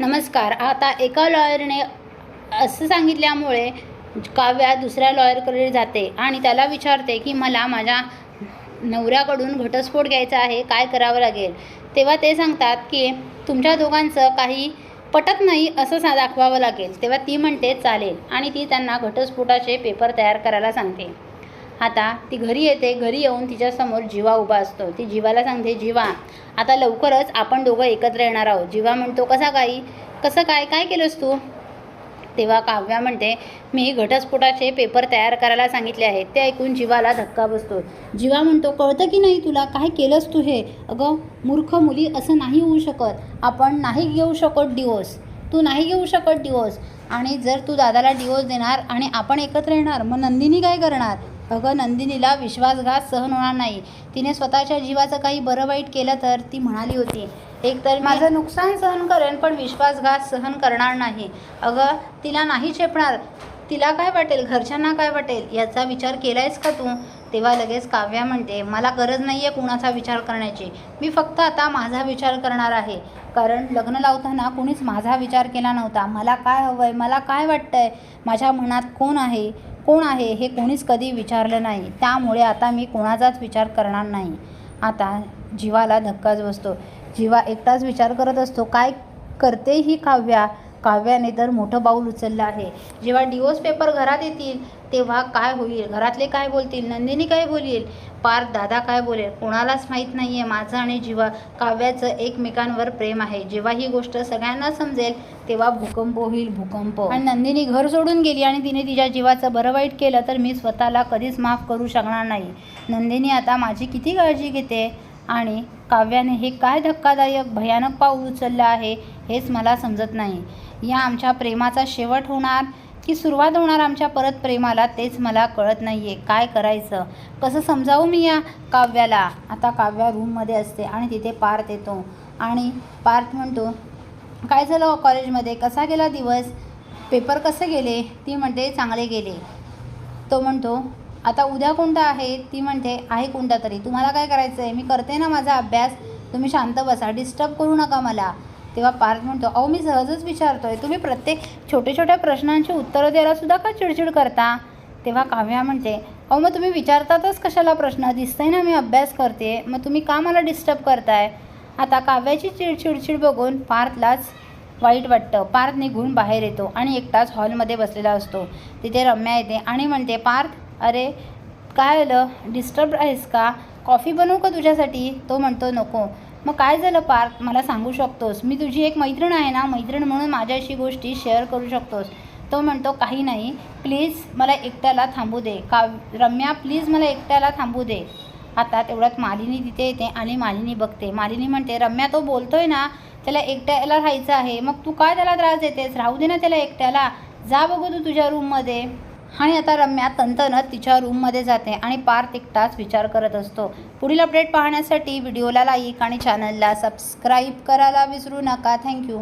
नमस्कार आता एका लॉयरने असं सांगितल्यामुळे काव्या दुसऱ्या लॉयरकडे जाते आणि त्याला विचारते की मला माझ्या नवऱ्याकडून घटस्फोट घ्यायचा आहे काय करावं लागेल? तेव्हा ते सांगतात की तुमच्या दोघांचं काही पटत नाही असं सा दाखवावं लागेल. तेव्हा ती म्हणते चालेल. आणि ती त्यांना घटस्फोटाचे पेपर तयार करायला सांगते. आता ती घरी येते घरी येऊन तिच्यासमोर जीवा उभा असतो. ती जीवाला सांगते जीवा आता लवकरच आपण दोघं एकत्र येणार आहोत. जीवा म्हणतो कसा काही? कसं काय? काय केलंस तू? तेव्हा काव्या म्हणते मी घटस्फोटाचे पेपर तयार करायला सांगितले आहेत. ते ऐकून जीवाला धक्का बसतो. जीवा म्हणतो कळतं की नाही तुला? काय केलंस तू हे? अगं मूर्ख मुली असं नाही होऊ शकत. आपण नाही घेऊ शकत डिवोर्स तू नाही घेऊ शकत डिवोर्स आणि जर तू दादाला डिवोर्स देणार आणि आपण एकत्र येणार मग नंदिनी काय करणार? अगं नंदिनीला विश्वासघात सहन होणार नाही. तिने स्वतःच्या जीवाचं काही बरं वाईट केलं तर ती म्हणाली होती. एकतर माझं नुकसान सहन करेन पण विश्वासघात सहन करणार नाही. अगं तिला नाही चेपणार तिला काय वाटेल? घरच्यांना काय वाटेल? याचा विचार केलायस का तू? तेव्हा लगेच काव्या म्हणते मला गरज नाही आहे कुणाचा विचार करण्याची. मी फक्त आता माझा विचार करणार आहे. कारण लग्न लावताना कुणीच माझा विचार केला नव्हता. मला काय हवं आहे मला काय वाटतं आहे माझ्या मनात कोण आहे? कोण आहे हे कोणीच कधी विचारलं नाही. त्यामुळे आता मी कोणाचाच विचार करणार नाही. आता जीवाला धक्काच बसतो. जीवा एकटाच विचार करत असतो. काय करते ही काव्या? काव्याने तर मोठं पाऊल उचललं आहे. जेव्हा डिवोर्स पेपर घरात येतील तेव्हा काय होईल? घरातले काय बोलतील? नंदिनी काय बोलेल? पार दादा काय बोलेल? कोणालाच माहीत नाही आहे माझं आणि जीवा काव्याचं एकमेकांवर प्रेम आहे. जेव्हा ही गोष्ट सगळ्यांना समजेल तेव्हा भूकंप होईल भूकंप. आणि नंदिनी घर सोडून गेली आणि तिने तिच्या जीवाचं बरं वाईट केलं तर मी स्वतःला कधीच माफ करू शकणार नाही. नंदिनी आता माझी किती काळजी घेते? आणि काव्याने हे काय धक्कादायक भयानक पाऊल उचललं आहे हेच मला समजत नाही. या आमच्या प्रेमाचा शेवट होणार की सुरुवात होणार आमच्या परत प्रेमाला तेच मला कळत नाही आहे काय करायचं? कसं समजावू मी या काव्याला? आता काव्या रूममध्ये असते आणि तिथे पार्थ येतो. आणि पार्थ म्हणतो काय झालं हो कॉलेजमध्ये? कसा गेला दिवस? पेपर कसे गेले? ती म्हणते चांगले गेले. तो म्हणतो आता उद्या कोणता आहे? ती म्हणते आहे कोणता तरी. तुम्हाला काय करायचं आहे मी करते ना माझा अभ्यास. तुम्ही शांत बसा. डिस्टर्ब करू नका मला. तेव्हा पार्थ म्हणतो अहो मी सहजच विचारतोय तुम्ही प्रत्येक छोट्या छोट्या प्रश्नांची उत्तरं द्यायला सुद्धा का चिडचिड करता? तेव्हा काव्या म्हणते अहो मग तुम्ही विचारतातच कशाला प्रश्न? दिसतंय ना मी अभ्यास करते मग तुम्ही का मला डिस्टर्ब करताय? आता काव्याची चिडचिडचिड बघून पार्थलाच वाईट वाटतं. पार्थ निघून बाहेर येतो आणि एकटाच हॉलमध्ये बसलेला असतो. तिथे रम्या येते आणि म्हणते पार्थ अरे काय आलं? डिस्टर्ब आहेस का? कॉफी बनवू का तुझ्यासाठी? तो म्हणतो नको. मग काय झालं पार्थ? मला सांगू शकतोस. मी तुझी एक मैत्रीण आहे ना मैत्रीण म्हणून माझ्याशी गोष्टी शेअर करू शकतोस. तो म्हणतो काही नाही. प्लीज मला एकट्याला थांबू दे. का रम्या प्लीज मला एकट्याला थांबू दे. आता तेवढ्यात मालिनी तिथे येते आणि मालिनी बघते. मालिनी म्हणते रम्या तो बोलतोय ना त्याला एकट्याला राहायचं आहे. मग तू काय त्याला त्रास देतेस? राहू दे ना त्याला एकट्याला. जा बघू तू तुझ्या रूममध्ये आणि आता रम्या तंतनत तिच्या रूममध्ये जाते आणि पार्थ एकटाच विचार करत असतो. पुढील अपडेट पाहण्यासाठी व्हिडिओला लाईक आणि चॅनलला सबस्क्राईब करायला विसरू नका. थँक्यू